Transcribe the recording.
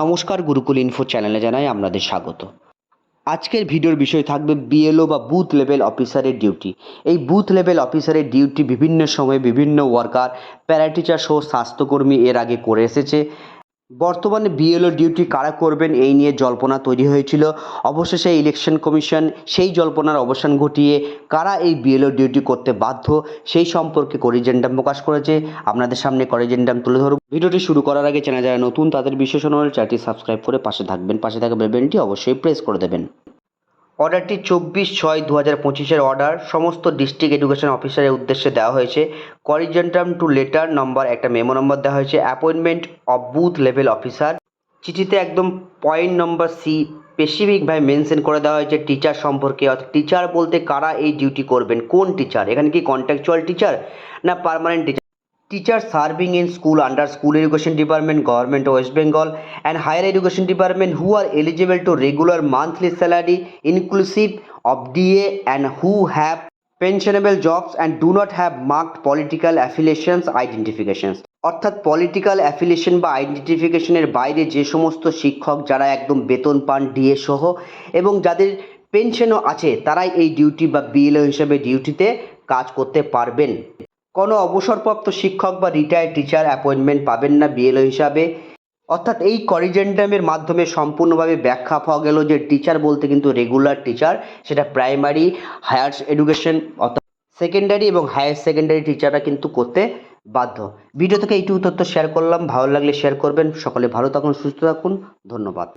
নমস্কার গুরুকুল ইনফো চ্যানেলে জানাই আপনাদের স্বাগত। আজকের ভিডিওর বিষয় থাকবে বিএলও বা বুথ লেভেল অফিসারের ডিউটি এই বুথ লেভেল অফিসারের ডিউটি বিভিন্ন সময়ে বিভিন্ন ওয়ার্কার প্যারাটিচার সহ স্বাস্থ্যকর্মী এর আগে করে এসেছে। বর্তমানে বিএলও ডিউটি কারা করবেন এই নিয়ে জল্পনা তৈরি হয়েছিল। অবশেষে ইলেকশন কমিশন সেই জল্পনার অবসান ঘটিয়ে কারা এই বিএলও ডিউটি করতে বাধ্য সেই সম্পর্কে করিজেন্ডাম প্রকাশ করেছে। আপনাদের সামনে করিজেন্ডাম তুলে ধরব। ভিডিওটি শুরু করার আগে চেনা যারা নতুন তাদের বিশেষণ অনুরোধ, চ্যানেলটি সাবস্ক্রাইব করে পাশে থাকবেন। পাশে থাকা বেলবেনটি অবশ্যই প্রেস করে দেবেন। অর্ডারটি চব্বিশ ছয় দু হাজার পঁচিশের অর্ডার। সমস্ত ডিস্ট্রিক্ট এডুকেশন অফিসারের উদ্দেশ্যে দেওয়া হয়েছে। করিজেন্টাম টু লেটার নম্বর একটা মেমো নম্বর দেওয়া হয়েছে। Appointment of booth level officer চিঠিতে একদম পয়েন্ট নম্বর সি স্পেসিফিকভাবে মেনশন করে দেওয়া হয়েছে টিচার সম্পর্কে। অর্থাৎ টিচার বলতে কারা এই ডিউটি করবেন? কোন টিচার এখানে কি কন্ট্রাকচুয়াল টিচার না permanent teacher teachers serving in school under school education department government west bengal and higher education department who are eligible to regular monthly salary inclusive of da and who have pensionable jobs and do not have marked political affiliations identifications অর্থাৎ political affiliation বা আইডেন্টিফিকেশনের বাইরে যে সমস্ত শিক্ষক যারা একদম বেতন পান ডিএ সহ এবং যাদের পেনশনও আছে তারাই এই ডিউটি বা বিএলও হিসেবে ডিউটিতে কাজ করতে পারবেন কোনো অবসরপ্রাপ্ত শিক্ষক বা রিটায়ার্ড টিচার অ্যাপয়েন্টমেন্ট পাবেন না বিএলও হিসাবে। অর্থাৎ এই করিজেন্ডামের মাধ্যমে সম্পূর্ণভাবে ব্যাখ্যা পাওয়া গেল যে টিচার বলতে কিন্তু রেগুলার টিচার সেটা প্রাইমারি হায়ার এডুকেশন অর্থাৎ সেকেন্ডারি এবং হায়ার সেকেন্ডারি টিচাররা কিন্তু করতে বাধ্য। ভিডিও থেকে এইটুকু তথ্য শেয়ার করলাম। ভালো লাগলে শেয়ার করবেন। সকলে ভালো থাকুন, সুস্থ থাকুন। ধন্যবাদ।